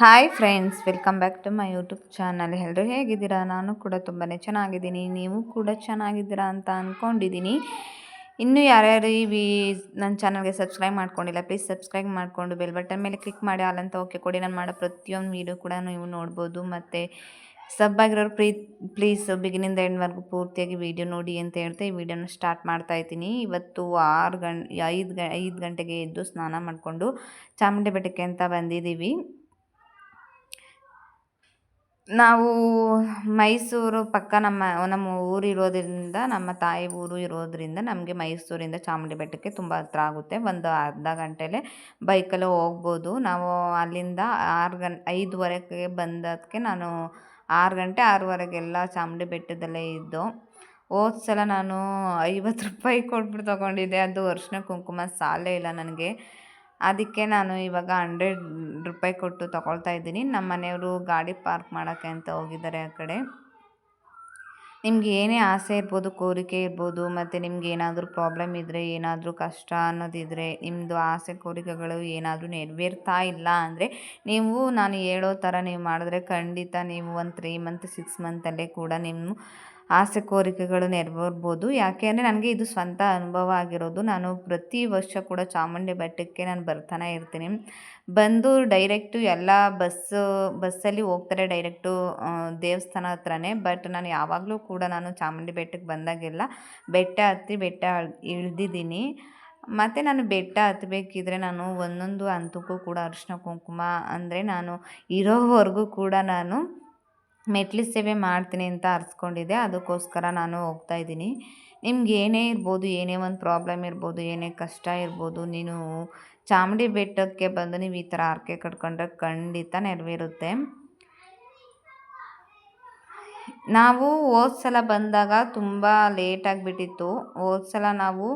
Hi friends welcome back to my YouTube channel ಎಲ್ಲರೂ ಹೇಗಿದ್ದೀರಾ? ನಾನು ಕೂಡ ತುಂಬಾ ಚೆನ್ನಾಗಿದ್ದೀನಿ. ನೀವು ಕೂಡ ಚೆನ್ನಾಗಿದ್ದೀರಾ ಅಂತ ಅಂದ್ಕೊಂಡಿದ್ದೀನಿ ಇನ್ನೂ ಯಾರ್ಯಾರು ಈ ವಿ ನನ್ನ ಚಾನಲ್ಗೆ ಸಬ್ಸ್ಕ್ರೈಬ್ ಮಾಡ್ಕೊಂಡಿಲ್ಲ ಪ್ಲೀಸ್ ಸಬ್ಸ್ಕ್ರೈಬ್ ಮಾಡಿಕೊಂಡು ಬೆಲ್ ಬಟನ್ ಮೇಲೆ ಕ್ಲಿಕ್ ಮಾಡಿ ಅಲ್ಲಂತ ಓಕೆ ಕೊಡಿ. ನಾನು ಮಾಡೋ ಪ್ರತಿಯೊಂದು ವೀಡಿಯೋ ಕೂಡ ನೀವು ನೋಡ್ಬೋದು. ಮತ್ತು ಸಬ್ ಆಗಿರೋರು ಪ್ರೀ ಪ್ಲೀಸ್ ಬಿಗಿನಿಂದ ಎಂಡ್ವರೆಗೂ ಪೂರ್ತಿಯಾಗಿ ವೀಡಿಯೋ ನೋಡಿ ಅಂತ ಹೇಳ್ತಾ ಈ ವಿಡಿಯೋನ ಸ್ಟಾರ್ಟ್ ಮಾಡ್ತಾ ಇದ್ದೀನಿ. ಇವತ್ತು ಆರು ಗಂಟೆ ಐದು ಐದು ಗಂಟೆಗೆ ಎದ್ದು ಸ್ನಾನ ಮಾಡಿಕೊಂಡು ಚಾಮುಂಡಿ ಬೆಟ್ಟಕ್ಕೆ ಅಂತ ಬಂದಿದ್ದೀವಿ. ನಾವು ಮೈಸೂರು ಪಕ್ಕ ನಮ್ಮ ನಮ್ಮ ಊರು ಇರೋದ್ರಿಂದ, ನಮ್ಮ ತಾಯಿ ಊರು ಇರೋದರಿಂದ ನಮಗೆ ಮೈಸೂರಿಂದ ಚಾಮುಂಡಿ ಬೆಟ್ಟಕ್ಕೆ ತುಂಬ ಹತ್ರ ಆಗುತ್ತೆ. ಒಂದು ಅರ್ಧ ಗಂಟೆಲೇ ಬೈಕಲ್ಲೇ ಹೋಗ್ಬೋದು. ನಾವು ಅಲ್ಲಿಂದ ಆರು ಗಂಟೆ ಐದುವರೆಗೆ ಬಂದದಕ್ಕೆ ನಾನು ಆರು ಗಂಟೆ, ಆರೂವರೆಗೆಲ್ಲ ಚಾಮುಂಡಿ ಬೆಟ್ಟದಲ್ಲೇ ಇದ್ದು ಹೋದ ಸಲ ನಾನು ಐವತ್ತು ರೂಪಾಯಿ ಕೊಟ್ಬಿಟ್ಟು ತೊಗೊಂಡಿದ್ದೆ. ಅದು ವರ್ಷ ಕುಂಕುಮ ಸಾಲೇ ಇಲ್ಲ ನನಗೆ. ಅದಕ್ಕೆ ನಾನು ಇವಾಗ ಹಂಡ್ರೆಡ್ ರೂಪಾಯಿ ಕೊಟ್ಟು ತೊಗೊಳ್ತಾ ಇದ್ದೀನಿ. ನಮ್ಮ ಮನೆಯವರು ಗಾಡಿ ಪಾರ್ಕ್ ಮಾಡೋಕ್ಕೆ ಅಂತ ಹೋಗಿದ್ದಾರೆ ಆ ಕಡೆ. ನಿಮ್ಗೆ ಏನೇ ಆಸೆ ಇರ್ಬೋದು, ಕೋರಿಕೆ ಇರ್ಬೋದು, ಮತ್ತು ನಿಮ್ಗೆ ಏನಾದರೂ ಪ್ರಾಬ್ಲಮ್ ಇದ್ದರೆ ಏನಾದರೂ ಕಷ್ಟ ಅನ್ನೋದಿದ್ದರೆ ನಿಮ್ಮದು ಆಸೆ, ಕೋರಿಕೆಗಳು ಏನಾದರೂ ನೆರವೇರ್ತಾ ಇಲ್ಲ ಅಂದರೆ, ನೀವು, ನಾನು ಹೇಳೋ ಥರ ನೀವು ಮಾಡಿದ್ರೆ ಖಂಡಿತ ನೀವು ಒಂದು ತ್ರೀ ಮಂತ್ ಸಿಕ್ಸ್ ಮಂತಲ್ಲೇ ಕೂಡ ನಿಮ್ಮ ಆಸೆ ಕೋರಿಕೆಗಳು ನೆರವೇರ್ಬೋದು. ಯಾಕೆ ಅಂದರೆ ನನಗೆ ಇದು ಸ್ವಂತ ಅನುಭವ ಆಗಿರೋದು. ನಾನು ಪ್ರತಿ ವರ್ಷ ಕೂಡ ಚಾಮುಂಡಿ ಬೆಟ್ಟಕ್ಕೆ ನಾನು ಬರ್ತಾನೆ ಇರ್ತೀನಿ. ಬಂದು ಡೈರೆಕ್ಟು ಎಲ್ಲ ಬಸ್ಸು ಬಸ್ಸಲ್ಲಿ ಹೋಗ್ತಾರೆ ಡೈರೆಕ್ಟು ದೇವಸ್ಥಾನ ಹತ್ರನೇ. ಬಟ್ ನಾನು ಯಾವಾಗಲೂ ಕೂಡ ನಾನು ಚಾಮುಂಡಿ ಬೆಟ್ಟಕ್ಕೆ ಬಂದಾಗೆಲ್ಲ ಬೆಟ್ಟ ಹತ್ತಿ ಬೆಟ್ಟ ಇಳಿದಿದ್ದೀನಿ. ಮತ್ತು ನಾನು ಬೆಟ್ಟ ಹತ್ತಬೇಕಿದ್ರೆ ನಾನು ಒಂದೊಂದು ಹಂತಕ್ಕೂ ಕೂಡ ಅರಿಶಿನ ಕುಂಕುಮ ಅಂದರೆ ನಾನು ಇರೋವರೆಗೂ ಕೂಡ ನಾನು ಮೆಟ್ಲು ಸೇವೆ ಮಾಡ್ತೀನಿ ಅಂತ ಅರ್ಸ್ಕೊಂಡಿದ್ದೆ. ಅದಕ್ಕೋಸ್ಕರ ನಾನು ಹೋಗ್ತಾ ಇದ್ದೀನಿ. ನಿಮ್ಗೆ ಏನೇ ಇರ್ಬೋದು, ಏನೇ ಒಂದು ಪ್ರಾಬ್ಲಮ್ ಇರ್ಬೋದು, ಏನೇ ಕಷ್ಟ ಇರ್ಬೋದು, ನೀನು ಚಾಮುಂಡಿ ಬೆಟ್ಟಕ್ಕೆ ಬಂದು ನೀವು ಈ ಥರ ಆರ್ಕೆ ಕಟ್ಕೊಂಡ್ರೆ ಖಂಡಿತ ನೆರವೇರುತ್ತೆ. ನಾವು ಹೋದ ಸಲ ಬಂದಾಗ ತುಂಬ ಲೇಟಾಗಿಬಿಟ್ಟಿತ್ತು ಹೋದ ಸಲ ನಾವು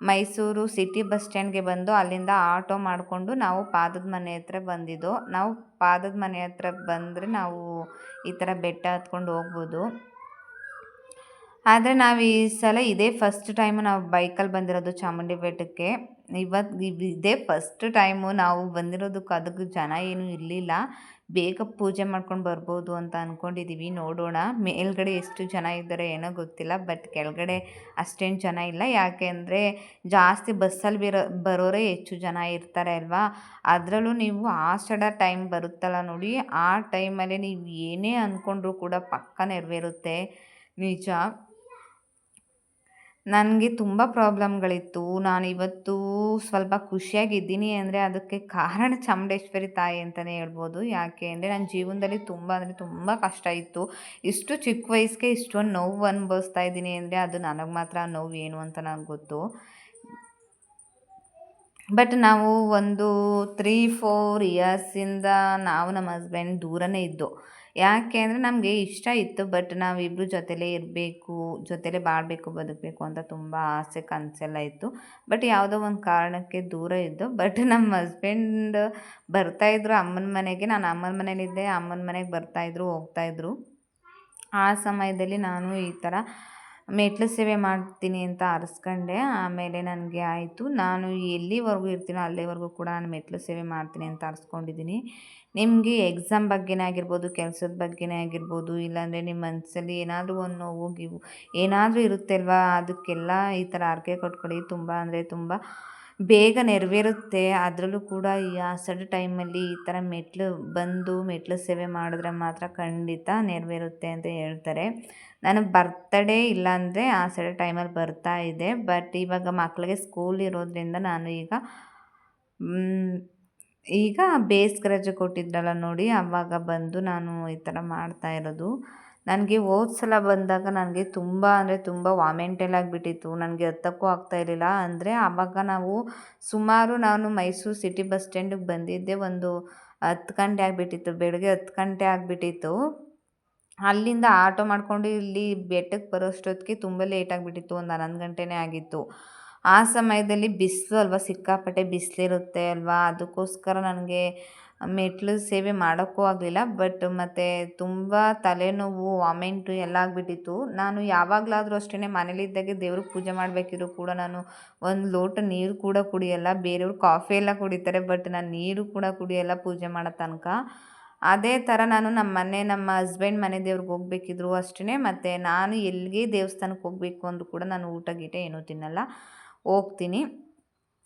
ಮೈಸೂರು ಸಿಟಿ ಬಸ್ ಸ್ಟ್ಯಾಂಡ್ಗೆ ಬಂದು ಅಲ್ಲಿಂದ ಆಟೋ ಮಾಡಿಕೊಂಡು ನಾವು ಪಾದದ ಮನೆ ಹತ್ರ ಬಂದಿದ್ದು. ನಾವು ಪಾದದ ಮನೆ ಹತ್ರ ಬಂದರೆ ನಾವು ಈ ಥರ ಬೆಟ್ಟ ಹತ್ಕೊಂಡು ಹೋಗ್ಬೋದು. ಆದರೆ ನಾವು ಈ ಸಲ ಇದೇ ಫಸ್ಟ್ ಟೈಮು ನಾವು ಬೈಕಲ್ಲಿ ಬಂದಿರೋದು ಚಾಮುಂಡಿ ಬೆಟ್ಟಕ್ಕೆ ಇವತ್ತು ಇದೇ ಫಸ್ಟ್ ಟೈಮು ನಾವು ಬಂದಿರೋದಕ್ಕೆ ಅದಕ್ಕೆ ಜನ ಏನೂ ಇರಲಿಲ್ಲ. ಬೇಗ ಪೂಜೆ ಮಾಡ್ಕೊಂಡು ಬರ್ಬೋದು ಅಂತ ಅಂದ್ಕೊಂಡಿದ್ದೀವಿ ನೋಡೋಣ. ಮೇಲ್ಗಡೆ ಎಷ್ಟು ಜನ ಇದ್ದಾರೆ ಏನೋ ಗೊತ್ತಿಲ್ಲ. ಬಟ್ ಕೆಳಗಡೆ ಅಷ್ಟೇನು ಜನ ಇಲ್ಲ. ಯಾಕೆ ಅಂದರೆ ಜಾಸ್ತಿ ಬಸ್ಸಲ್ಲಿ ಬಿರೋ, ಬರೋರೇ ಹೆಚ್ಚು ಜನ ಇರ್ತಾರೆ ಅಲ್ವಾ? ಅದರಲ್ಲೂ ನೀವು ಆಷಾಢ ಟೈಮ್ ಬರುತ್ತಲ್ಲ ನೋಡಿ, ಆ ಟೈಮಲ್ಲಿ ನೀವು ಏನೇ ಅಂದ್ಕೊಂಡ್ರೂ ಕೂಡ ಪಕ್ಕ ನೆರವೇರುತ್ತೆ. ನಿಜ. ನನಗೆ ತುಂಬ ಪ್ರಾಬ್ಲಮ್ಗಳಿತ್ತು. ನಾನು ಇವತ್ತು ಸ್ವಲ್ಪ ಖುಷಿಯಾಗಿದ್ದೀನಿ ಅಂದರೆ ಅದಕ್ಕೆ ಕಾರಣ ಚಾಮುಂಡೇಶ್ವರಿ ತಾಯಿ ಅಂತಲೇ ಹೇಳ್ಬೋದು. ಯಾಕೆ ಅಂದರೆ ನನ್ನ ಜೀವನದಲ್ಲಿ ತುಂಬ ಅಂದರೆ ತುಂಬ ಕಷ್ಟ ಇತ್ತು. ಇಷ್ಟು ಚಿಕ್ಕ ವಯಸ್ಸಿಗೆ ಇಷ್ಟೊಂದು ನೋವು ಅನುಭವಿಸ್ತಾ ಇದ್ದೀನಿ ಅಂದರೆ ಅದು ನನಗೆ ಮಾತ್ರ ನೋವು ಏನು ಅಂತ ನನಗೆ ಗೊತ್ತು. ಬಟ್ ನಾವು ಒಂದು ತ್ರೀ ಫೋರ್ ಇಯರ್ಸಿಂದ ನಾವು ನಮ್ಮ ಹಸ್ಬೆಂಡ್ ದೂರನೇ ಇದ್ದು. ಯಾಕೆ ಅಂದರೆ ನಮಗೆ ಇಷ್ಟ ಇತ್ತು ಬಟ್ ನಾವಿಬ್ಬರು ಜೊತೆಲೇ ಇರಬೇಕು, ಜೊತೆಲೇ ಬಾಳಬೇಕು, ಬದುಕಬೇಕು ಅಂತ ತುಂಬ ಆಸೆ, ಕನಸೆಲ್ಲ ಇತ್ತು. ಬಟ್ ಯಾವುದೋ ಒಂದು ಕಾರಣಕ್ಕೆ ದೂರ ಇದ್ದು ಬಟ್ ನಮ್ಮ ಹಸ್ಬೆಂಡ್ ಬರ್ತಾಯಿದ್ರು ಅಮ್ಮನ ಮನೆಗೆ. ನಾನು ಅಮ್ಮನ ಮನೇಲಿದ್ದೆ ಅಮ್ಮನ ಮನೆಗೆ ಬರ್ತಾಯಿದ್ರು ಹೋಗ್ತಾಯಿದ್ರು ಆ ಸಮಯದಲ್ಲಿ ನಾನು ಈ ಥರ ಮೆಟ್ಲು ಸೇವೆ ಮಾಡ್ತೀನಿ ಅಂತ ಅರಸ್ಕೊಂಡೆ. ಆಮೇಲೆ ನನಗೆ ಆಯಿತು. ನಾನು ಎಲ್ಲಿವರೆಗೂ ಇರ್ತೀನೋ ಅಲ್ಲಿವರೆಗೂ ಕೂಡ ನಾನು ಮೆಟ್ಲು ಸೇವೆ ಮಾಡ್ತೀನಿ ಅಂತ ಅರ್ಸ್ಕೊಂಡಿದ್ದೀನಿ. ನಿಮಗೆ ಎಕ್ಸಾಮ್ ಬಗ್ಗೆನೇ ಆಗಿರ್ಬೋದು, ಕೆಲಸದ ಬಗ್ಗೆನೇ ಆಗಿರ್ಬೋದು, ಇಲ್ಲಾಂದರೆ ನಿಮ್ಮ ಮನಸ್ಸಲ್ಲಿ ಏನಾದರೂ ಒಂದು ನೋವು, ಗಿವು ಏನಾದರೂ ಇರುತ್ತೆ ಅಲ್ವಾ ಅದಕ್ಕೆಲ್ಲ ಈ ಥರ ಹರಕೆ ಕಟ್ಕೊಳ್ಳಿ. ತುಂಬ ಅಂದರೆ ತುಂಬ ಬೇಗ ನೆರವೇರುತ್ತೆ. ಅದರಲ್ಲೂ ಕೂಡ ಈ ಆಸಡ ಟೈಮಲ್ಲಿ ಈ ಥರ ಮೆಟ್ಲು ಬಂದು ಮೆಟ್ಲು ಸೇವೆ ಮಾಡಿದ್ರೆ ಮಾತ್ರ ಖಂಡಿತ ನೆರವೇರುತ್ತೆ ಅಂತ ಹೇಳ್ತಾರೆ. ನಾನು ಬರ್ತಡೇ ಇಲ್ಲಾಂದರೆ ಆಸಡ ಟೈಮಲ್ಲಿ ಬರ್ತಾ ಇದೆ. ಬಟ್ ಇವಾಗ ಮಕ್ಕಳಿಗೆ ಸ್ಕೂಲ್ ಇರೋದ್ರಿಂದ ನಾನು ಈಗ ಈಗ ಬೇಸ್ಗೆ ರಜೆ ಕೊಟ್ಟಿದ್ರಲ್ಲ ನೋಡಿ ಆವಾಗ ಬಂದು ನಾನು ಈ ಥರ ಮಾಡ್ತಾ ಇರೋದು. ನನಗೆ ಹೋದ ಸಲ ಬಂದಾಗ ನನಗೆ ತುಂಬ ಅಂದರೆ ತುಂಬ ವಾಮೆಂಟೆಲ್ಲ ಆಗಿಬಿಟ್ಟಿತ್ತು. ನನಗೆ ಹತ್ತಕ್ಕೂ ಆಗ್ತಾ ಇರಲಿಲ್ಲ. ಅಂದರೆ ಆವಾಗ ನಾವು ಸುಮಾರು ನಾನು ಮೈಸೂರು ಸಿಟಿ ಬಸ್ ಸ್ಟ್ಯಾಂಡಿಗೆ ಬಂದಿದ್ದೆ ಒಂದು ಹತ್ತು ಗಂಟೆ ಆಗಿಬಿಟ್ಟಿತ್ತು. ಬೆಳಗ್ಗೆ ಹತ್ತು ಗಂಟೆ ಆಗಿಬಿಟ್ಟಿತ್ತು. ಅಲ್ಲಿಂದ ಆಟೋ ಮಾಡಿಕೊಂಡು ಇಲ್ಲಿ ಬೆಟ್ಟಕ್ಕೆ ಬರೋಷ್ಟೊತ್ತಿಗೆ ತುಂಬ ಲೇಟ್ ಆಗಿಬಿಟ್ಟಿತ್ತು. ಒಂದು ಹನ್ನೊಂದು ಗಂಟೆನೇ ಆಗಿತ್ತು. ಆ ಸಮಯದಲ್ಲಿ ಬಿಸಿಲು ಅಲ್ವಾ? ಸಿಕ್ಕಾಪಟ್ಟೆ ಬಿಸಿಲಿರುತ್ತೆ ಅಲ್ವಾ? ಅದಕ್ಕೋಸ್ಕರ ನನಗೆ ಮೆಟ್ಲು ಸೇವೆ ಮಾಡೋಕ್ಕೂ ಆಗಲಿಲ್ಲ, ಬಟ್ ಮತ್ತು ತುಂಬ ತಲೆನೋವು, ವಾಮೆಂಟು ಎಲ್ಲ ಆಗಿಬಿಟ್ಟಿತ್ತು. ನಾನು ಯಾವಾಗಲಾದರೂ ಅಷ್ಟೇ ಮನೇಲಿದ್ದಾಗೆ ದೇವ್ರಿಗೆ ಪೂಜೆ ಮಾಡಬೇಕಿದ್ರು ಕೂಡ ನಾನು ಒಂದು ಲೋಟ ನೀರು ಕೂಡ ಕುಡಿಯಲ್ಲ, ಬೇರೆಯವ್ರು ಕಾಫಿ ಎಲ್ಲ ಕುಡಿತಾರೆ ಬಟ್ ನಾನು ನೀರು ಕೂಡ ಕುಡಿಯಲ್ಲ ಪೂಜೆ ಮಾಡೋ ತನಕ. ಅದೇ ಥರ ನಾನು ನಮ್ಮ ಮನೆ, ನಮ್ಮ ಹಸ್ಬೆಂಡ್ ಮನೆ ದೇವ್ರಿಗೆ ಹೋಗ್ಬೇಕಿದ್ರು ಅಷ್ಟೇ ಮತ್ತು ನಾನು ಎಲ್ಲಿಗೆ ದೇವಸ್ಥಾನಕ್ಕೆ ಹೋಗಬೇಕು ಅಂದರೂ ಕೂಡ ನಾನು ಊಟ, ಗೀಟ ಏನೂ ತಿನ್ನಲ್ಲ. ಹೋಗ್ತೀನಿ.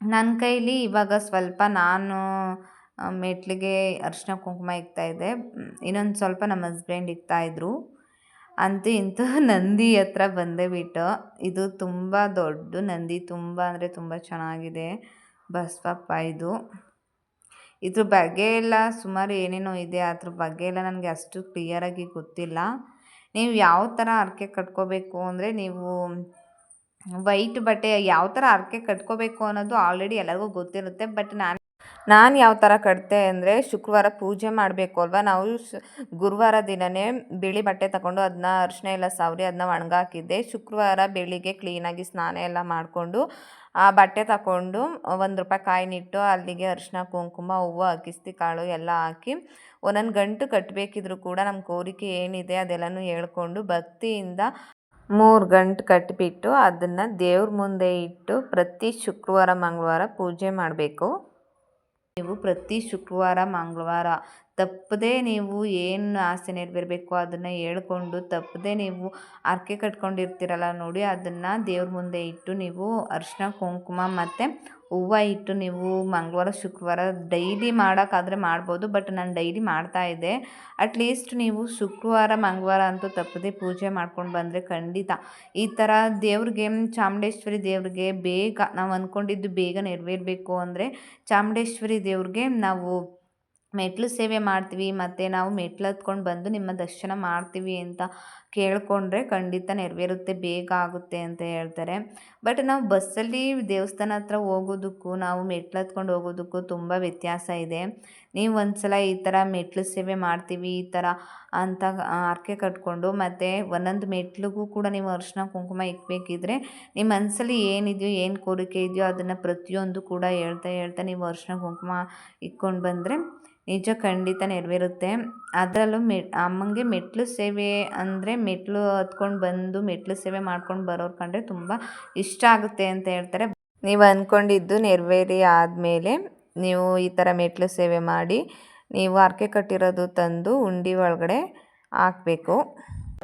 ನನ್ನ ಕೈಲಿ ಇವಾಗ ಸ್ವಲ್ಪ ನಾನು ಮೆಟ್ಲಿಗೆ ಅರಿಶಿನ ಕುಂಕುಮ ಇಕ್ತಾಯಿದ್ದೆ ಇನ್ನೊಂದು ಸ್ವಲ್ಪ ನಮ್ಮ ಹಸ್ಬೆಂಡ್ ಇಕ್ತಾಯಿದ್ರು ಅಂತೂ ಇಂತೂ ನಂದಿ ಹತ್ರ ಬಂದೇ ಬಿಟ್ಟು, ಇದು ತುಂಬ ದೊಡ್ಡ ನಂದಿ, ತುಂಬ ಅಂದರೆ ತುಂಬ ಚೆನ್ನಾಗಿದೆ. ಬಸವಪ್ಪ ಇದು. ಇದ್ರ ಬಗ್ಗೆ ಎಲ್ಲ ಸುಮಾರು ಏನೇನೋ ಇದೆ, ಅದ್ರ ಬಗ್ಗೆ ಎಲ್ಲ ನನಗೆ ಅಷ್ಟು ಕ್ಲಿಯರಾಗಿ ಗೊತ್ತಿಲ್ಲ. ನೀವು ಯಾವ ಥರ ಹರಕೆ ಕಟ್ಕೋಬೇಕು ಅಂದರೆ ನೀವು ವೈಟ್ ಬಟ್ಟೆ ಯಾವ ಥರ ಹರಕೆ ಕಟ್ಕೋಬೇಕು ಅನ್ನೋದು ಆಲ್ರೆಡಿ ಎಲ್ಲರಿಗೂ ಗೊತ್ತಿರುತ್ತೆ ಬಟ್ ನಾನು ನಾನು ಯಾವ ಥರ ಕಟ್ತೆ ಅಂದರೆ ಶುಕ್ರವಾರ ಪೂಜೆ ಮಾಡಬೇಕು ಅಲ್ವಾ? ನಾವು ಗುರುವಾರ ದಿನವೇ ಬಿಳಿ ಬಟ್ಟೆ ತಗೊಂಡು ಅದನ್ನ ಅರಿಶಿನ ಎಲ್ಲ ಸಾವರಿ ಅದನ್ನ ಒಣಗಾಕಿದ್ದೆ. ಶುಕ್ರವಾರ ಬೆಳಿಗ್ಗೆ ಕ್ಲೀನಾಗಿ ಸ್ನಾನ ಎಲ್ಲ ಮಾಡಿಕೊಂಡು ಆ ಬಟ್ಟೆ ತಗೊಂಡು ಒಂದು ರೂಪಾಯಿ ಕಾಯಿನಿಟ್ಟು ಅಲ್ಲಿಗೆ ಅರಿಶಿನ ಕುಂಕುಮ, ಹೂವು, ಅಕ್ಕಿಸ್ತಿ, ಕಾಳು ಎಲ್ಲ ಹಾಕಿ ಒಂದೊಂದು ಗಂಟು ಕಟ್ಟಬೇಕಿದ್ರು ಕೂಡ ನಮ್ಮ ಕೋರಿಕೆ ಏನಿದೆ ಅದೆಲ್ಲನೂ ಹೇಳ್ಕೊಂಡು ಭಕ್ತಿಯಿಂದ ಮೂರು ಗಂಟು ಕಟ್ಟಿಬಿಟ್ಟು ಅದನ್ನು ದೇವ್ರ ಮುಂದೆ ಇಟ್ಟು ಪ್ರತಿ ಶುಕ್ರವಾರ, ಮಂಗಳವಾರ ಪೂಜೆ ಮಾಡಬೇಕು. ನೀವು ಪ್ರತಿ ಶುಕ್ರವಾರ ಮಂಗಳವಾರ. ತಪ್ಪದೇ ನೀವು ಏನು ಆಸೆ ನೆರವೇರಬೇಕು ಅದನ್ನು ಹೇಳ್ಕೊಂಡು ತಪ್ಪದೇ ನೀವು ಹರಕೆ ಕಟ್ಕೊಂಡಿರ್ತೀರಲ್ಲ ನೋಡಿ, ಅದನ್ನು ದೇವ್ರ ಮುಂದೆ ಇಟ್ಟು ನೀವು ಅರಿಶಿನ, ಕುಂಕುಮ ಮತ್ತು ಹೂವು ಇಟ್ಟು ನೀವು ಮಂಗಳವಾರ, ಶುಕ್ರವಾರ ಡೈಲಿ ಮಾಡೋಕ್ಕಾದರೆ ಮಾಡ್ಬೋದು ಬಟ್ ನಾನು ಡೈಲಿ ಮಾಡ್ತಾ ಇದ್ದೆ. ಅಟ್ಲೀಸ್ಟ್ ನೀವು ಶುಕ್ರವಾರ, ಮಂಗಳವಾರ ಅಂತೂ ತಪ್ಪದೆ ಪೂಜೆ ಮಾಡ್ಕೊಂಡು ಬಂದರೆ ಖಂಡಿತ. ಈ ಥರ ದೇವ್ರಿಗೆ, ಚಾಮುಂಡೇಶ್ವರಿ ದೇವ್ರಿಗೆ ಬೇಗ, ನಾವು ಅಂದ್ಕೊಂಡಿದ್ದು ಬೇಗ ನೆರವೇರಬೇಕು ಅಂದರೆ ಚಾಮುಂಡೇಶ್ವರಿ ದೇವ್ರಿಗೆ ನಾವು ಮೆಟ್ಲು ಸೇವೆ ಮಾಡ್ತೀವಿ ಮತ್ತು ನಾವು ಮೆಟ್ಲು ಹತ್ಕೊಂಡು ಬಂದು ನಿಮ್ಮ ದರ್ಶನ ಮಾಡ್ತೀವಿ ಅಂತ ಕೇಳಿಕೊಂಡ್ರೆ ಖಂಡಿತ ನೆರವೇರುತ್ತೆ, ಬೇಗ ಆಗುತ್ತೆ ಅಂತ ಹೇಳ್ತಾರೆ. ಬಟ್ ನಾವು ಬಸ್ಸಲ್ಲಿ ದೇವಸ್ಥಾನ ಹತ್ರ ಹೋಗೋದಕ್ಕೂ, ನಾವು ಮೆಟ್ಲು ಹತ್ಕೊಂಡು ಹೋಗೋದಕ್ಕೂ ತುಂಬ ವ್ಯತ್ಯಾಸ ಇದೆ. ನೀವು ಒಂದು ಸಲ ಈ ಥರ ಮೆಟ್ಲು ಸೇವೆ ಮಾಡ್ತೀವಿ, ಈ ಥರ ಅಂತ ಹರಕೆ ಕಟ್ಕೊಂಡು ಮತ್ತು ಒಂದೊಂದು ಮೆಟ್ಲಿಗೂ ಕೂಡ ನೀವು ಅರಿಶಿನ, ಕುಂಕುಮ ಇಕ್ಬೇಕಿದ್ರೆ ನಿಮ್ಮ ಮನಸ್ಸಲ್ಲಿ ಏನಿದೆಯೋ, ಏನು ಕೋರಿಕೆ ಇದೆಯೋ ಅದನ್ನು ಪ್ರತಿಯೊಂದು ಕೂಡ ಹೇಳ್ತಾ ಹೇಳ್ತಾ ನೀವು ಅರಿಶಿನ, ಕುಂಕುಮ ಇಕ್ಕೊಂಡು ಬಂದರೆ ನಿಜ ಖಂಡಿತ ನೆರವೇರುತ್ತೆ. ಅದರಲ್ಲೂ ಮೆ ಅಮ್ಮಂಗೆ ಮೆಟ್ಲು ಸೇವೆ ಅಂದರೆ ಮೆಟ್ಲು ಹತ್ಕೊಂಡು ಬಂದು ಮೆಟ್ಲು ಸೇವೆ ಮಾಡ್ಕೊಂಡು ಬರೋರು ಕಂಡ್ರೆ ತುಂಬ ಇಷ್ಟ ಆಗುತ್ತೆ ಅಂತ ಹೇಳ್ತಾರೆ. ನೀವು ಅಂದ್ಕೊಂಡಿದ್ದು ನೆರವೇರಿ ಆದಮೇಲೆ ನೀವು ಈ ಥರ ಮೆಟ್ಲು ಸೇವೆ ಮಾಡಿ ನೀವು ಹರಕೆ ಕಟ್ಟಿರೋದು ತಂದು ಉಂಡಿ ಒಳಗಡೆ ಹಾಕಬೇಕು.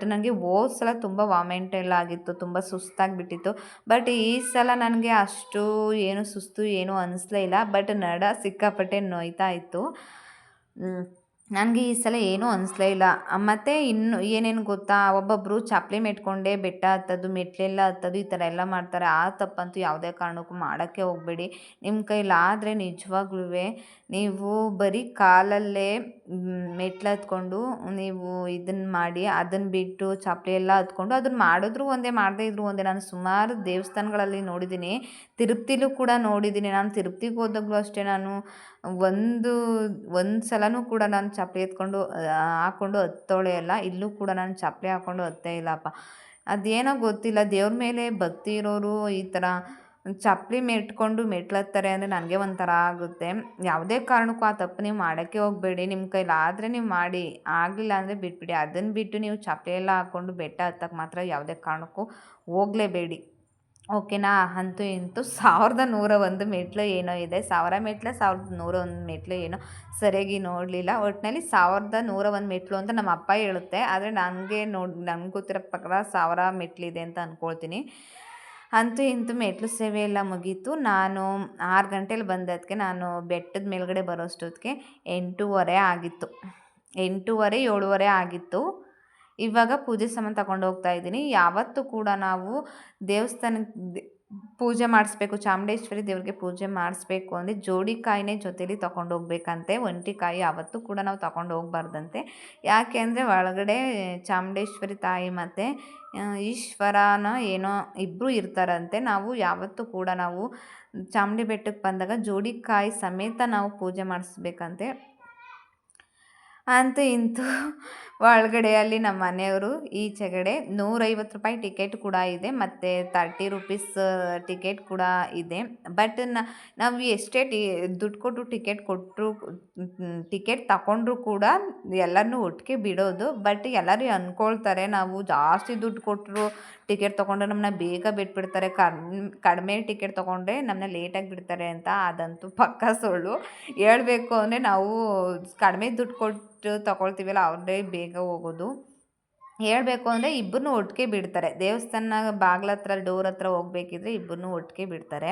ನನಗೆ ಹೋದ ಸಲ ತುಂಬ ವಾಮೆಂಟ್ ಎಲ್ಲ ಆಗಿತ್ತು, ತುಂಬ ಸುಸ್ತಾಗಿಬಿಟ್ಟಿತ್ತು. ಬಟ್ ಈ ಸಲ ನನಗೆ ಅಷ್ಟು ಏನು ಸುಸ್ತು ಏನೂ ಅನ್ನಿಸ್ಲೇ ಇಲ್ಲ. ಬಟ್ ನಡ ಸಿಕ್ಕಾಪಟ್ಟೆ ನೋಯ್ತಾ ಇತ್ತು. ನನಗೆ ಈ ಸಲ ಏನೂ ಅನಿಸ್ಲೇ ಇಲ್ಲ. ಮತ್ತು ಇನ್ನು ಏನೇನು ಗೊತ್ತಾ? ಒಬ್ಬೊಬ್ಬರು ಚಪ್ಪಲಿ ಮೆಟ್ಕೊಂಡೆ ಬೆಟ್ಟ ಹತ್ತೋದು, ಮೆಟ್ಲೆಲ್ಲ ಹತ್ತೋದು ಈ ಥರ ಎಲ್ಲ ಮಾಡ್ತಾರೆ. ಆ ತಪ್ಪಂತೂ ಯಾವುದೇ ಕಾರಣಕ್ಕೂ ಮಾಡೋಕ್ಕೆ ಹೋಗಬೇಡಿ. ನಿಮ್ಮ ಕೈಲಾದರೆ ನಿಜವಾಗ್ಲೂ ನೀವು ಬರೀ ಕಾಲಲ್ಲೇ ಮೆಟ್ಲು ಹತ್ಕೊಂಡು ನೀವು ಇದನ್ನು ಮಾಡಿ ಅದನ್ನು ಬಿಟ್ಟು ಚಪ್ಪಲಿ ಎಲ್ಲ ಹತ್ಕೊಂಡು ಅದನ್ನು ಮಾಡಿದ್ರು ಒಂದೇ, ಮಾಡದೇ ಇದ್ರು ಒಂದೇ. ನಾನು ಸುಮಾರು ದೇವಸ್ಥಾನಗಳಲ್ಲಿ ನೋಡಿದ್ದೀನಿ. ತಿರುಪ್ತಿಲೂ ಕೂಡ ನೋಡಿದ್ದೀನಿ. ನಾನು ತಿರುಪ್ತಿಗೆ ಹೋದಾಗಲೂ ಅಷ್ಟೇ ನಾನು ಒಂದು ಒಂದು ಸಲವೂ ಕೂಡ ನಾನು ಚಪ್ಪಲಿ ಎತ್ಕೊಂಡು ಹಾಕ್ಕೊಂಡು ಹತ್ತೋಳೆ ಅಲ್ಲ. ಇಲ್ಲೂ ಕೂಡ ನಾನು ಚಪ್ಪಲಿ ಹಾಕ್ಕೊಂಡು ಹತ್ತೇ ಇಲ್ಲಪ್ಪ. ಅದೇನೋ ಗೊತ್ತಿಲ್ಲ. ದೇವ್ರ ಮೇಲೆ ಭಕ್ತಿ ಇರೋರು ಈ ಥರ ಚಪ್ಪಲಿ ಮೆಟ್ಕೊಂಡು ಮೆಟ್ಲತ್ತಾರೆ ಅಂದರೆ ನನಗೆ ಒಂಥರ ಆಗುತ್ತೆ. ಯಾವುದೇ ಕಾರಣಕ್ಕೂ ಆ ತಪ್ಪು ನೀವು ಮಾಡೋಕ್ಕೆ ಹೋಗಬೇಡಿ. ನಿಮ್ಮ ಕೈಲಾದರೆ ನೀವು ಮಾಡಿ. ಆಗಲಿಲ್ಲ ಅಂದರೆ ಬಿಟ್ಬಿಡಿ. ಅದನ್ನು ಬಿಟ್ಟು ನೀವು ಚಪ್ಪಲಿ ಎಲ್ಲ ಹಾಕ್ಕೊಂಡು ಬೆಟ್ಟ ಹತ್ತಕ್ಕೆ ಮಾತ್ರ ಯಾವುದೇ ಕಾರಣಕ್ಕೂ ಹೋಗಲೇಬೇಡಿ. ಓಕೆನಾ? ಅಂತೂ ಇಂತೂ ಸಾವಿರದ ನೂರ ಒಂದು ಮೆಟ್ಲು ಏನೋ ಇದೆ. ಸಾವಿರ ಮೆಟ್ಲು ಸಾವಿರದ ನೂರ ಒಂದು ಮೆಟ್ಲು ಏನೋ ಸರಿಯಾಗಿ ನೋಡಲಿಲ್ಲ. ಒಟ್ಟಿನಲ್ಲಿ ಸಾವಿರದ ನೂರ ಒಂದು ಮೆಟ್ಲು ಅಂತ ನಮ್ಮ ಅಪ್ಪ ಹೇಳುತ್ತೆ. ಆದರೆ ನನಗೆ ನೋಡಿ, ನನ್ಗೆ ಗೊತ್ತಿರೋ ಪ್ರಕಾರ ಸಾವಿರ ಮೆಟ್ಲಿದೆ ಅಂತ ಅಂದ್ಕೊಳ್ತೀನಿ ಅಂತೂ ಇಂತೂ ಮೆಟ್ಲು ಸೇವೆ ಎಲ್ಲ ಮುಗೀತು. ನಾನು ಆರು ಗಂಟೇಲಿ ಬಂದದಕ್ಕೆ ನಾನು ಬೆಟ್ಟದ ಮೇಲ್ಗಡೆ ಬರೋಷ್ಟೊತ್ತಿಗೆ ಎಂಟೂವರೆ ಆಗಿತ್ತು. ಎಂಟೂವರೆ, ಏಳುವರೆ ಆಗಿತ್ತು. ಇವಾಗ ಪೂಜೆ ಸಾಮಾನು ತಗೊಂಡು ಹೋಗ್ತಾ ಇದ್ದೀನಿ. ಯಾವತ್ತೂ ಕೂಡ ನಾವು ದೇವಸ್ಥಾನಕ್ಕೆ ಪೂಜೆ ಮಾಡಿಸ್ಬೇಕು, ಚಾಮುಂಡೇಶ್ವರಿ ದೇವ್ರಿಗೆ ಪೂಜೆ ಮಾಡಿಸ್ಬೇಕು ಅಂದರೆ ಜೋಡಿ ಕಾಯಿನೇ ಜೊತೇಲಿ ತೊಗೊಂಡು ಹೋಗ್ಬೇಕಂತೆ ಒಂಟಿ ಕಾಯಿ ಯಾವತ್ತೂ ಕೂಡ ನಾವು ತಗೊಂಡು ಹೋಗ್ಬಾರ್ದಂತೆ ಯಾಕೆ ಅಂದರೆ ಒಳಗಡೆ ಚಾಮುಂಡೇಶ್ವರಿ ತಾಯಿ ಮತ್ತು ಈಶ್ವರನ ಏನೋ ಇಬ್ಬರು ಇರ್ತಾರಂತೆ. ನಾವು ಯಾವತ್ತೂ ಕೂಡ ನಾವು ಚಾಮುಂಡಿ ಬೆಟ್ಟಕ್ಕೆ ಬಂದಾಗ ಜೋಡಿ ಕಾಯಿ ಸಮೇತ ನಾವು ಪೂಜೆ ಮಾಡಿಸ್ಬೇಕಂತೆ. ಅಂತೂ ಇಂತೂ ಒಳಗಡೆ ಅಲ್ಲಿ ನಮ್ಮ ಮನೆಯವರು ಈಚೆಗಡೆ ನೂರೈವತ್ತು ರೂಪಾಯಿ ಟಿಕೆಟ್ ಕೂಡ ಇದೆ ಮತ್ತು ತರ್ಟಿ ರುಪೀಸ್ ಟಿಕೆಟ್ ಕೂಡ ಇದೆ. ಬಟ್ ನಾವು ಎಷ್ಟೇ ಟಿ, ದುಡ್ಡು ಕೊಟ್ಟು ಟಿಕೆಟ್ ಕೊಟ್ಟರು ಟಿಕೆಟ್ ತಗೊಂಡ್ರು ಕೂಡ ಎಲ್ಲರನ್ನೂ ಒಟ್ಟಿಗೆ ಬಿಡೋದು. ಬಟ್ ಎಲ್ಲರೂ ಅಂದ್ಕೊಳ್ತಾರೆ ನಾವು ಜಾಸ್ತಿ ದುಡ್ಡು ಕೊಟ್ಟರು ಟಿಕೆಟ್ ತೊಗೊಂಡ್ರೆ ನಮ್ಮನ್ನ ಬೇಗ ಬಿಟ್ಬಿಡ್ತಾರೆ. ಕಡಿಮೆ ಟಿಕೆಟ್ ತೊಗೊಂಡ್ರೆ ನಮ್ಮನ್ನ ಲೇಟಾಗಿ ಬಿಡ್ತಾರೆ ಅಂತ ಅದಂತೂ ಪಕ್ಕಾ ಸುಳ್ಳು. ಹೇಳಬೇಕು ಅಂದರೆ ನಾವು ಕಡಿಮೆ ದುಡ್ಡು ಕೊಟ್ಟು ಫಸ್ಟ್ ತಗೊಳ್ತೀವಲ್ಲ, ಅವ್ರದ್ದೇ ಬೇಗ ಹೋಗೋದು. ಹೇಳಬೇಕು ಅಂದರೆ ಇಬ್ಬರನ್ನೂ ಒಟ್ಟಿಗೆ ಬಿಡ್ತಾರೆ. ದೇವಸ್ಥಾನ ಬಾಗ್ಲ ಹತ್ರ ಡೋರ್ ಹತ್ರ ಹೋಗ್ಬೇಕಿದ್ರೆ ಇಬ್ಬರನ್ನೂ ಒಟ್ಟಿಗೆ ಬಿಡ್ತಾರೆ.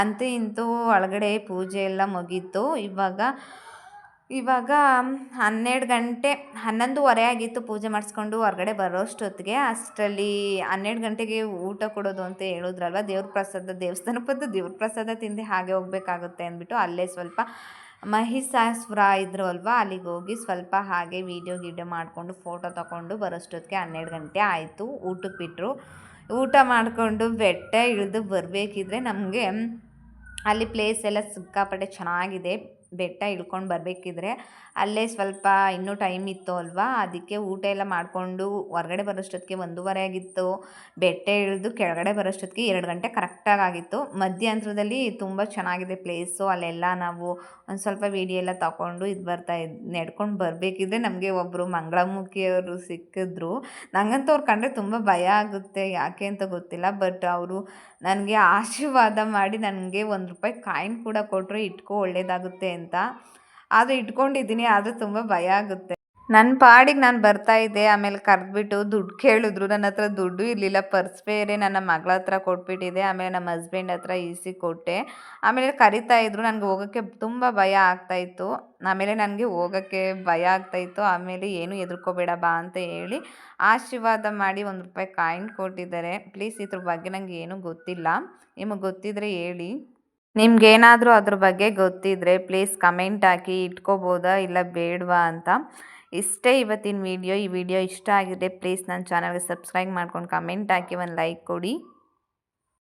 ಅಂತೂ ಇಂತೂ ಒಳಗಡೆ ಪೂಜೆ ಎಲ್ಲ ಮುಗೀತು. ಇವಾಗ ಇವಾಗ ಹನ್ನೆರಡು ಗಂಟೆ, ಹನ್ನೊಂದುವರೆ ಆಗಿತ್ತು ಪೂಜೆ ಮಾಡಿಸ್ಕೊಂಡು ಹೊರಗಡೆ ಬರೋಷ್ಟೊತ್ತಿಗೆ. ಅಷ್ಟರಲ್ಲಿ ಹನ್ನೆರಡು ಗಂಟೆಗೆ ಊಟ ಕೊಡೋದು ಅಂತ ಹೇಳಿದ್ರಲ್ವ? ದೇವ್ರ ಪ್ರಸಾದ ದೇವಸ್ಥಾನಕ್ಕೆ ಬಂದು ದೇವ್ರ ಪ್ರಸಾದ ತಿಂದು ಹಾಗೆ ಹೋಗ್ಬೇಕಾಗುತ್ತೆ ಅಂದ್ಬಿಟ್ಟು ಅಲ್ಲೇ ಸ್ವಲ್ಪ ಮಹಿಷಾಸುರ ಇದ್ರು ಅಲ್ವಾ? ಅಲ್ಲಿಗೆ ಹೋಗಿ ಸ್ವಲ್ಪ ಹಾಗೆ ವೀಡಿಯೋ ಗೀಡಿಯೋ ಮಾಡಿಕೊಂಡು ಫೋಟೋ ತಗೊಂಡು ಬರೋಷ್ಟೊತ್ತಿಗೆ ಹನ್ನೆರಡು ಗಂಟೆ ಆಯಿತು. ಊಟಕ್ಕೆ ಬಿಟ್ಟರು ಊಟ ಮಾಡಿಕೊಂಡು ಬೆಟ್ಟ ಇಳಿದು ಬರಬೇಕಿದ್ರೆ ನಮಗೆ ಅಲ್ಲಿ ಪ್ಲೇಸ್ ಎಲ್ಲ ಸಿಕ್ಕಾಪಟ್ಟೆ ಚೆನ್ನಾಗಿದೆ. ಬೆಟ್ಟ ಇಳ್ಕೊಂಡು ಬರಬೇಕಿದ್ರೆ ಅಲ್ಲೇ ಸ್ವಲ್ಪ ಇನ್ನೂ ಟೈಮ್ ಇತ್ತು ಅಲ್ವಾ? ಅದಕ್ಕೆ ಊಟ ಎಲ್ಲ ಮಾಡಿಕೊಂಡು ಹೊರಗಡೆ ಬರೋಷ್ಟೊತ್ತಿಗೆ ಒಂದೂವರೆ ಆಗಿತ್ತು. ಬೆಟ್ಟ ಇಳಿದು ಕೆಳಗಡೆ ಬರೋಷ್ಟೊತ್ತಿಗೆ ಎರಡು ಗಂಟೆ ಕರೆಕ್ಟಾಗಿ ಆಗಿತ್ತು. ಮಧ್ಯಂತರದಲ್ಲಿ ತುಂಬ ಚೆನ್ನಾಗಿದೆ ಪ್ಲೇಸು ಅಲ್ಲೆಲ್ಲ ನಾವು ಒಂದು ಸ್ವಲ್ಪ ವೀಡಿಯೋ ಎಲ್ಲ ತಗೊಂಡು ಇದು ಬರ್ತಾ ಇದ್, ನಡ್ಕೊಂಡು ಬರಬೇಕಿದ್ರೆ ನಮಗೆ ಒಬ್ಬರು ಮಂಗಳಮುಖಿಯವರು ಸಿಕ್ಕಿದ್ರು. ನನಗಂತೂ ಅವ್ರು ಕಂಡ್ರೆ ತುಂಬ ಭಯ ಆಗುತ್ತೆ. ಯಾಕೆ ಅಂತ ಗೊತ್ತಿಲ್ಲ. ಬಟ್ ಅವರು ನನಗೆ ಆಶೀರ್ವಾದ ಮಾಡಿ ನನಗೆ ಒಂದು ರೂಪಾಯಿ ಕಾಯಿನ್ ಕೂಡ ಕೊಟ್ಟರು ಇಟ್ಕೋ ಒಳ್ಳೆಯದಾಗುತ್ತೆ ಆದರೆ ಇಟ್ಕೊಂಡಿದ್ದೀನಿ, ಆದರೂ ತುಂಬ ಭಯ ಆಗುತ್ತೆ. ನನ್ನ ಪಾಡಿಗೆ ನಾನು ಬರ್ತಾ ಇದ್ದೆ, ಆಮೇಲೆ ಕರೆದ್ಬಿಟ್ಟು ದುಡ್ಡು ಕೇಳಿದ್ರು. ನನ್ನ ಹತ್ರ ದುಡ್ಡು ಇರಲಿಲ್ಲ, ಪರ್ಸ್ ಬೇರೆ ನನ್ನ ಮಗಳ ಹತ್ರ ಕೊಟ್ಬಿಟ್ಟಿದೆ, ಆಮೇಲೆ ನಮ್ಮ ಹಸ್ಬೆಂಡ್ ಹತ್ರ ಈಸಿ ಕೊಟ್ಟೆ. ಆಮೇಲೆ ಕರಿತಾ ಇದ್ರು, ನನಗೆ ಹೋಗೋಕ್ಕೆ ತುಂಬ ಭಯ ಆಗ್ತಾಯಿತ್ತು ಆಮೇಲೆ ನನಗೆ ಹೋಗೋಕ್ಕೆ ಭಯ ಆಗ್ತಾ ಇತ್ತು. ಆಮೇಲೆ ಏನು ಎದುರ್ಕೋಬೇಡ ಬಾ ಅಂತ ಹೇಳಿ ಆಶೀರ್ವಾದ ಮಾಡಿ ಒಂದು ರೂಪಾಯಿ ಕಾಯಿನ್ ಕೊಟ್ಟಿದ್ದಾರೆ. ಪ್ಲೀಸ್ ಇದ್ರ ಬಗ್ಗೆ ನನಗೆ ಏನೂ ಗೊತ್ತಿಲ್ಲ. ನಿಮಗೆ ಗೊತ್ತಿದ್ರೆ ಹೇಳಿ. ನಿಮ್ಗೇನಾದರೂ ಅದ್ರ ಬಗ್ಗೆ ಗೊತ್ತಿದ್ದರೆ ಪ್ಲೀಸ್ ಕಮೆಂಟ್ ಹಾಕಿ, ಇಟ್ಕೋಬೋದಾ ಇಲ್ಲ ಬೇಡವಾ ಅಂತ. ಇಷ್ಟೇ ಇವತ್ತಿನ ವಿಡಿಯೋ ಈ ವಿಡಿಯೋ ಇಷ್ಟ ಆಗಿದೆ ಪ್ಲೀಸ್ ನನ್ನ ಚಾನಲ್ಗೆ ಸಬ್ಸ್ಕ್ರೈಬ್ ಮಾಡ್ಕೊಂಡು ಕಮೆಂಟ್ ಹಾಕಿ ಒಂದು ಲೈಕ್ ಕೊಡಿ.